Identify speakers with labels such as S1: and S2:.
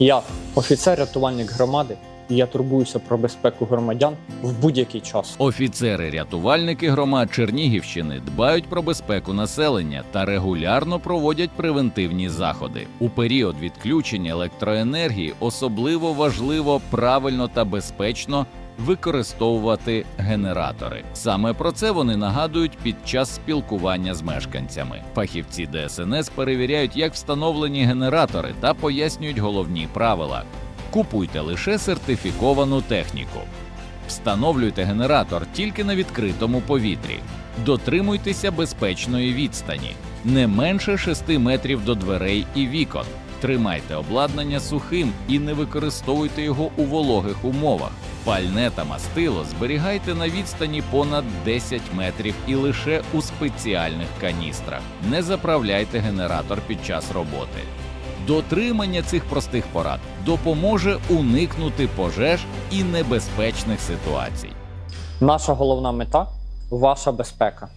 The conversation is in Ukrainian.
S1: Я офіцер-рятувальник громади, і я турбуюся про безпеку громадян в будь-який час.
S2: Офіцери-рятувальники громад Чернігівщини дбають про безпеку населення та регулярно проводять превентивні заходи. У період відключення електроенергії особливо важливо правильно та безпечно використовувати генератори. Саме про це вони нагадують під час спілкування з мешканцями. Фахівці ДСНС перевіряють, як встановлені генератори та пояснюють головні правила. Купуйте лише сертифіковану техніку. Встановлюйте генератор тільки на відкритому повітрі. Дотримуйтеся безпечної відстані, не менше 6 метрів до дверей і вікон. Тримайте обладнання сухим і не використовуйте його у вологих умовах. Пальне та мастило зберігайте на відстані понад 10 метрів і лише у спеціальних каністрах. Не заправляйте генератор під час роботи. Дотримання цих простих порад допоможе уникнути пожеж і небезпечних ситуацій.
S1: Наша головна мета ваша безпека.